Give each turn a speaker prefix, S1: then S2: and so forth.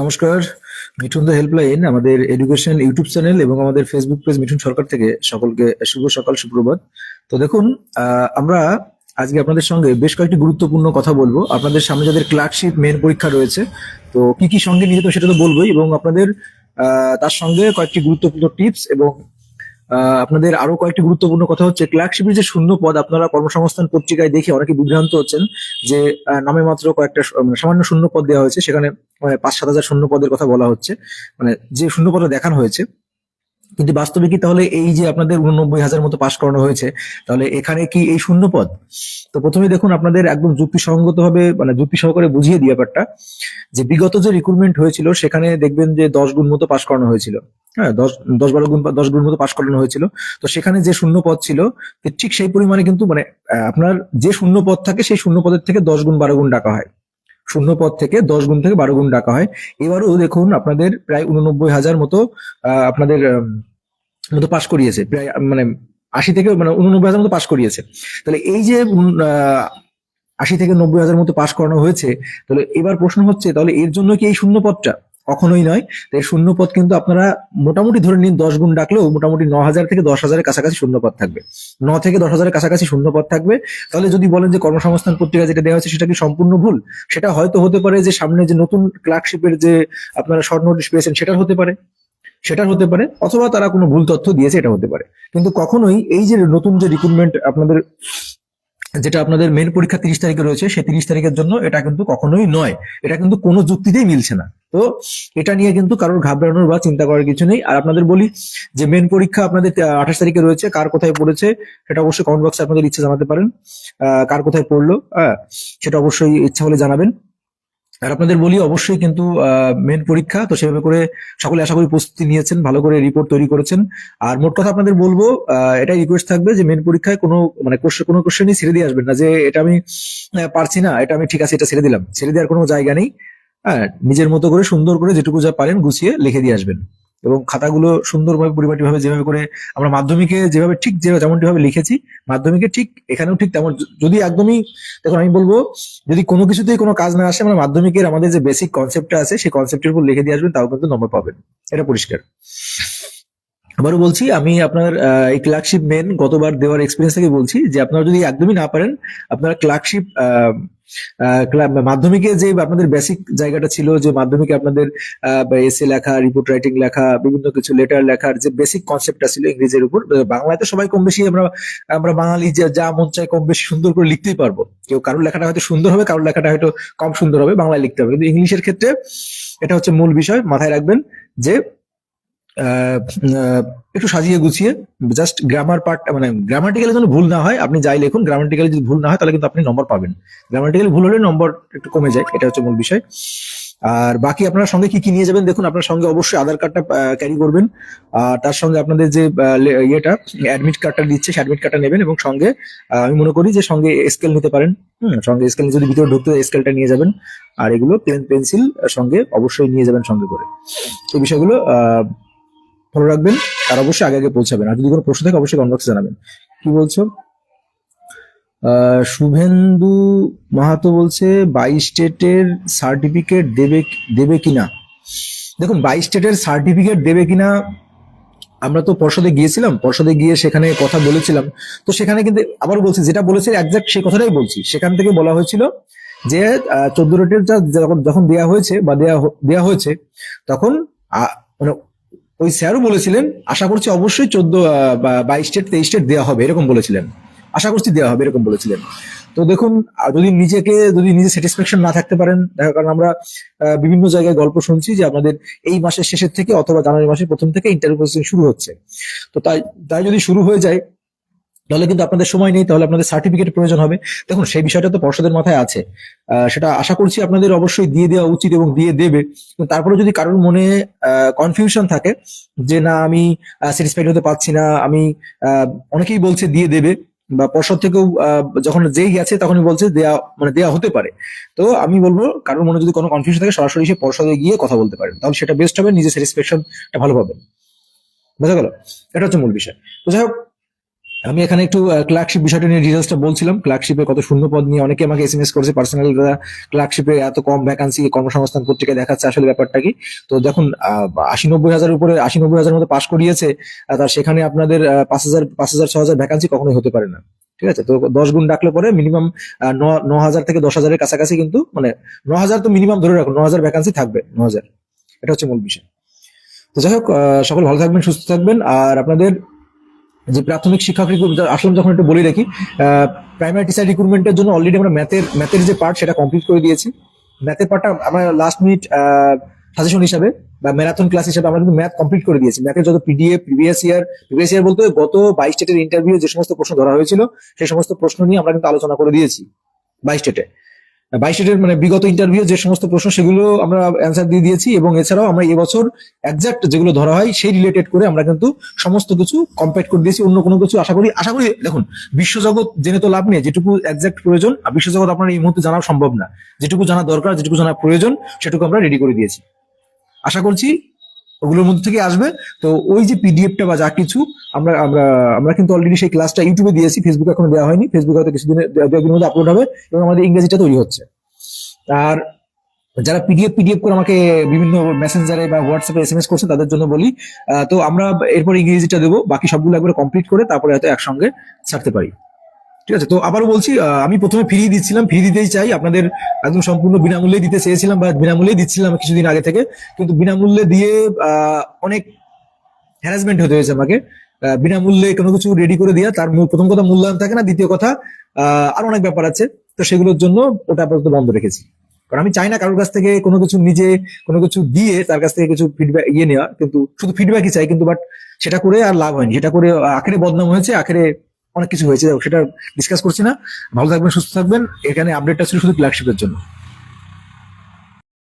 S1: নমস্কার Mithun the helpline আমাদের education YouTube channel এবং আমাদের ফেসবুক পেজ মিঠুন সরকার থেকে সকলকে শুভ সকাল, সুপ্রভাত। তো দেখুন আমরা আজকে আপনাদের সঙ্গে বেশ কয়েকটি গুরুত্বপূর্ণ কথা বলব। আপনাদের সামনে যাদের ক্লার্কশিপ মেন পরীক্ষা রয়েছে, তো কি কি সঙ্গে নিয়ে তো সেটা তো বলবোই এবং আপনাদের তার সঙ্গে কয়েকটি গুরুত্বপূর্ণ টিপস এবং আপনাদের আরও কয়েকটি গুরুত্বপূর্ণ কথা হচ্ছে, ক্লার্কশিপের যে শূন্য পদ আপনারা কর্মসংস্থান পত্রিকায় দেখে অনেকে বিভ্রান্ত হচ্ছেন যে নামে মাত্র কয়েকটা মানে সামান্য শূন্য পদ দেওয়া হয়েছে, সেখানে মানে পাঁচ সাত হাজার শূন্য পদের কথা বলা হচ্ছে মানে যে শূন্য পদটা দেখানো হয়েছে কিন্তু বাস্তবে কি তাহলে এই যে আপনাদের উননব্বই হাজার মতো পাশ করানো হয়েছে, তাহলে এখানে কি এই শূন্য পদ তো প্রথমে দেখুন, আপনাদের একদম যুক্তিসঙ্গত ভাবে মানে যুক্তি সহকারে বুঝিয়ে দিয়ে ব্যাপারটা, যে বিগত যে রিক্রুটমেন্ট হয়েছিল, সেখানে দেখবেন যে দশ গুণ মতো পাশ করানো হয়েছিল। হ্যাঁ দশ দশ বারো গুণ, দশ গুণ মতো পাশ করানো হয়েছিল। তো সেখানে যে শূন্য পদ ছিল, ঠিক সেই পরিমাণে কিন্তু মানে আপনার যে শূন্য পদ থাকে, সেই শূন্য পদের থেকে দশ গুণ বারো গুণ ডাকা হয়। শূন্য পদ থেকে দশ গুণ থেকে বারো গুণ ডাকা হয়। এবারও দেখুন আপনাদের প্রায় উননব্বই হাজার মতো আপনাদের মতো পাশ করিয়েছে। প্রায় মানে আশি থেকে মানে উননব্বই হাজার মতো পাশ করিয়েছে। তাহলে এই যে আশি থেকে নব্বই হাজার মতো পাশ করানো হয়েছে, তাহলে এবার প্রশ্ন হচ্ছে, তাহলে এর জন্য কি এই শূন্য পদটা কখনোই নয়। তো এই শূন্য পদ কিন্তু আপনারা মোটামুটি ধরে নিন দশ গুণ ডাকলেও মোটামুটি ন হাজার থেকে দশ হাজারের কাছাকাছি শূন্য পদ থাকবে। ন থেকে দশ হাজারের কাছাকাছি শূন্য পদ থাকবে। তাহলে যদি বলেন যে কর্মসংস্থান পত্রিকা যেটা দেওয়া হয়েছে সেটা কি সম্পূর্ণ ভুল? সেটা হয়তো হতে পারে যে সামনে যে নতুন ক্লার্কশিপের যে আপনারা শর্ট নোটিশ পেয়েছেন সেটার হতে পারে। সেটার হতে পারে অথবা তারা কোনো ভুল তথ্য দিয়েছে, এটা হতে পারে। কিন্তু কখনোই এই যে নতুন যে রিক্রুটমেন্ট আপনাদের যেটা আপনাদের মেন পরীক্ষা তিরিশ তারিখে রয়েছে, সেই তিরিশ তারিখের জন্য এটা কিন্তু কখনোই নয়। এটা কিন্তু কোনো যুক্তিতেই মিলছে না। তো এটা নিয়ে কিন্তু কারোর ঘাবড়ানোর বা চিন্তা করার কিছু নেই। আর আপনাদের বলি যে মেন পরীক্ষা আপনাদের আঠাশ তারিখে রয়েছে, কার কোথায় পড়েছে সেটা অবশ্যই কমেন্ট বক্সে আপনাদের ইচ্ছা জানাতে পারেন। কার কোথায় পড়ল হ্যাঁ সেটা অবশ্যই ইচ্ছা হলে জানাবেন। আর আপনাদের বলি, অবশ্যই কিন্তু মেন পরীক্ষা। তো সেভাবে করে সকলে আশা করি প্রস্তুতি নিয়েছেন, ভালো করে রিপোর্ট তৈরি করেছেন। আর মোট কথা আপনাদের বলব এটাই রিকোয়েস্ট থাকবে যে মেন পরীক্ষায় কোনো মানে কোশ্চেন কোনো কোশ্চেনই ছেড়ে দিয়ে আসবেন না যে এটা আমি পারছি না, এটা আমি ঠিক আছে, এটা ছেড়ে দিলাম। ছেড়ে দেওয়ার কোনো জায়গা নেই। হ্যাঁ নিজের মতো করে সুন্দর করে যেটুকু যা পারেন গুছিয়ে লিখে দিয়ে আসবেন। এবং খাতাগুলো সুন্দরভাবে পরিপাটি ভাবে যেভাবে করে আমরা মাধ্যমিকে যেভাবে ঠিক যে যেমনটি ভাবে লিখেছি, মাধ্যমিকে ঠিক এখানেও ঠিক তেমন যদি একদমই, দেখুন আমি বলব, যদি কোনো কিছুতেই কোনো কাজ না আসে, আমরা মাধ্যমিকের আমাদের যে বেসিক কনসেপ্টটা আছে, সেই কনসেপ্টের উপর লিখে দিয়ে আসবেন, তাও কিন্তু নম্বর পাবেন। এটা পরিষ্কার। আবারও বলছি, আমি আপনার এই ক্লার্কশিপ মেন গতবার দেওয়ার এক্সপিরিয়েন্স থেকে বলছি যে আপনারা যদি একদমই না পারেন, আপনারা ক্লার্কশিপ মাধ্যমিকে যে আপনাদের বেসিক জায়গাটা ছিল, যে মাধ্যমিকে আপনাদের এসে লেখা রিপোর্ট রাইটিং লেখা, বিভিন্ন কিছু লেটার লেখার যে বেসিক কনসেপ্টটা ছিল ইংরেজির উপর বাংলায় তো সবাই কম বেশি আমরা আমরা বাঙালি যে মন চায় কম বেশি সুন্দর করে লিখতেই পারব। কেউ কারোর লেখাটা হয়তো সুন্দর হবে, কারোর লেখাটা হয়তো কম সুন্দর হবে, বাংলায় লিখতে হবে। কিন্তু ইংলিশের ক্ষেত্রে এটা হচ্ছে মূল বিষয়, মাথায় রাখবেন যে একটু সাজিয়ে গুছিয়ে জাস্ট গ্রামার পার্ট মানে গ্রামাটিক্যালি যেন ভুল না হয়, আপনি যাই লিখুন গ্রামাটিক্যালি যদি ভুল না হয়, তাহলে কিন্তু আপনি নম্বর পাবেন। গ্রামাটিক্যালি ভুল হলে নম্বর একটু কমে যায়, এটা হচ্ছে মূল বিষয়। আর বাকি আপনার সঙ্গে কি কি নিয়ে যাবেন, দেখুন, আপনার সঙ্গে অবশ্যই আধার কার্ডটা ক্যারি করবেন। আর তার সঙ্গে আপনাদের যে ইয়েটা অ্যাডমিট কার্ডটা দিচ্ছে, সেই অ্যাডমিট কার্ডটা নেবেন এবং সঙ্গে আমি মনে করি যে সঙ্গে স্কেল নিতে পারেন। হুম, সঙ্গে স্কেল যদি ভিতরে ঢুকতে স্কেলটা নিয়ে যাবেন। আর এগুলো পেন পেন্সিল সঙ্গে অবশ্যই নিয়ে যাবেন সঙ্গে করে। এই বিষয়গুলো ফলো রাখবেন আর অবশ্যই আগে আগে পৌঁছাবেন। আর যদি কোনো প্রশ্ন থাকে, অবশ্যই কমেন্ট জানাবেন। কি বলছো? শুভেন্দু মাহাতো বলছে বাই স্টেটের সার্টিফিকেট দেবে দেবে কিনা? দেখুন বাই স্টেটের সার্টিফিকেট দেবে কিনা, আমরা তো পর্ষদে গিয়েছিলাম। পর্ষদে গিয়ে সেখানে কথা বলেছিলাম। তো সেখানে কিন্তু আবার বলছি, যেটা বলেছে একজাক্ট সেই কথাটাই বলছি। সেখান থেকে বলা হয়েছিল যে চোদ্দ রেটের যখন যখন দেয়া হয়েছে বা দেয়া দেয়া হয়েছে, তখন মানে ওই স্যারও বলেছিলেন, আশা করছি অবশ্যই চোদ্দ বাইশ স্টেট, তেইশ স্টেট দেওয়া হবে, এরকম বলেছিলেন। আশা করছি দেওয়া হবে, এরকম বলেছিলেন। তো দেখুন যদি নিজেকে, যদি নিজে স্যাটিসফ্যাকশন না থাকতে পারেন, দেখা কারণ আমরা বিভিন্ন জায়গায় গল্প শুনছি যে আমাদের এই মাসের শেষের থেকে অথবা জানুয়ারি মাসের প্রথম থেকে ইন্টারভিউ প্রসেসিং শুরু হচ্ছে। তো তাই তাই যদি শুরু হয়ে যায় তাহলে কিন্তু আপনাদের সময় নেই, তাহলে আপনাদের সার্টিফিকেট প্রয়োজন হবে। দেখুন, সেই বিষয়টা তো পর্ষদের মাথায় আছে। সেটা আশা করছি আপনাদের অবশ্যই দিয়ে দেওয়া উচিত এবং দিয়ে দেবে। তারপরে যদি কারোর মনে কনফিউশন থাকে যে না, আমি স্যাটিসফাইড হতে পারছি না, আমি অনেকেই বলছে দিয়ে দেবে বা পর্ষদ থেকেও যখন যেই গেছে তখনই বলছে দেয়া মানে দেয়া হতে পারে। তো আমি বলব, কারোর মনে যদি কোনো কনফিউশন থাকে, সরাসরি সে পর্ষদে গিয়ে কথা বলতে পারেন তাহলে সেটা বেস্ট হবে, নিজের স্যাটিসফ্যাকশনটা ভালো পাবেন। বোঝা গেল? এটা হচ্ছে মূল বিষয়। তো যাই হোক আমি এখানে একটু ক্লার্কশিপ বিষয়টা নিয়ে ডিটেলসটা বলছিলাম। ক্লার্কশিপে কত শূন্য পদ নিয়ে অনেকে আমাকে এসএমএস করেছে পার্সোনাল ক্লার্কশিপে এত কম ভ্যাকান্সি কর্মসংস্থান পত্রিকায় দেখাচ্ছে আসলে ব্যাপারটা কি? তো দেখুন আশি নব্বই হাজার উপরে, আশি নব্বই হাজার মতো পাশ করিয়েছে তার সেখানে আপনাদের পাঁচ হাজার পাঁচ হাজার, ছ হাজার ভ্যাকান্সি কখনোই হতে পারে না। ঠিক আছে? তো দশ গুণ ডাকলে পরে মিনিমাম ন হাজার থেকে দশ হাজারের কাছাকাছি কিন্তু মানে ন হাজার তো মিনিমাম ধরে রাখুন, ন হাজার ভ্যাকান্সি থাকবে, ন হাজার। এটা হচ্ছে মূল বিষয়। তো যাই হোক সকল ভালো থাকবেন, সুস্থ থাকবেন, আর আপনাদের যে প্রাথমিক শিক্ষক recruit- আসলে যখন একটু বলে রাখি প্রাইমারি টিচার রিক্রুটমেন্টের জন্য অলরেডি আমরা ম্যাথের ম্যাথের যে পার্ট সেটা কমপ্লিট করে দিয়েছি। ম্যাথের পার্টটা আমরা লাস্ট মিনিট সাজেশন হিসাবে বা ম্যারাথন ক্লাস হিসাবে আমরা কিন্তু ম্যাথ কমপ্লিট করে দিয়েছি। ম্যাথের যত PDF previous year previous year বলতে গত বাইশ স্টেটের ইন্টারভিউ যে সমস্ত প্রশ্ন ধরা হয়েছিল, সেই সমস্ত প্রশ্ন নিয়ে আমরা কিন্তু আলোচনা করে দিয়েছি বাইশ স্টেটে বাইশ স্টেটের মানে বিগত ইন্টারভিউ যে সমস্ত প্রশ্ন, সেগুলো আমরা অ্যান্সার দিয়ে দিয়েছি এবং এছাড়াও আমরা এবছর একজাক্ট যেগুলো ধরা হয়, সেই রিলেটেড করে আমরা কিন্তু সমস্ত কিছু কমপ্লিট করে দিয়েছি, অন্য কোনো কিছু আশা করি আশা করি, দেখুন, বিশ্বজগৎ জেনে তো লাভ নেই, যেটুকু একজাক্ট প্রয়োজন, আর বিশ্বজগৎ আপনার এই মুহূর্তে জানা সম্ভব না। যেটুকু জানা দরকার, যেটুকু জানা প্রয়োজন, সেটুকু আমরা রেডি করে দিয়েছি। আশা করছি ওগুলোর মধ্যে থেকে আসবে। তো ওই যে পিডিএফটা বা যা কিছু, আমরা আমরা আমরা কিন্তু অলরেডি সেই ক্লাসটা ইউটিউবে দিয়েছি ফেসবুকে এখনও দেওয়া হয়নি। ফেসবুকে হয়তো কিছুদিনের দু মধ্যে আপলোড হবে এবং আমাদের ইংরেজিটা তৈরি হচ্ছে। আর যারা পিডিএফ পিডিএফ করে আমাকে বিভিন্ন মেসেঞ্জারে বা হোয়াটসঅ্যাপে এস এম এস করছে, তাদের জন্য বলি তো আমরা এরপর ইংরেজিটা দেবো, বাকি সবগুলো একবারে কমপ্লিট করে তারপরে হয়তো একসঙ্গে ছাড়তে পারি। ঠিক আছে, তো আবারও বলছি আমি প্রথমে ফ্রি দিচ্ছিলাম ফ্রি দিতেই চাই আপনাদের একদম সম্পূর্ণ বিনামূল্যে দিতে চেয়েছিলাম বা বিনামূল্যে দিচ্ছিলাম কিছুদিন আগে থেকে, কিন্তু বিনামূল্যে দিয়ে অনেক হ্যারাসমেন্ট হতে হয়েছে আমাকে। বিনামূল্যে কোনো কিছু রেডি করে দেওয়া তার প্রথম কথা মূল্যায়ন থাকে না, দ্বিতীয় কথা আরও অনেক ব্যাপার আছে। তো সেগুলোর জন্য ওটা আপাতত বন্ধ রেখেছি। কারণ আমি চাই না কারোর কাছ থেকে কোনো কিছু নিজে, কোনো কিছু দিয়ে তার কাছ থেকে কিছু ফিডব্যাক ইয়ে নেওয়া, কিন্তু শুধু ফিডব্যাকই চাই, কিন্তু বাট সেটা করে আর লাভ হয়নি। সেটা করে আখেরে বদনাম হয়েছে, আখেরে অনেক কিছু হয়েছে, সেটা ডিসকাস করছি না। ভালো থাকবেন, সুস্থ থাকবেন। এখানে আপডেটটা ছিল শুধু ফ্ল্যাগশিপের জন্য।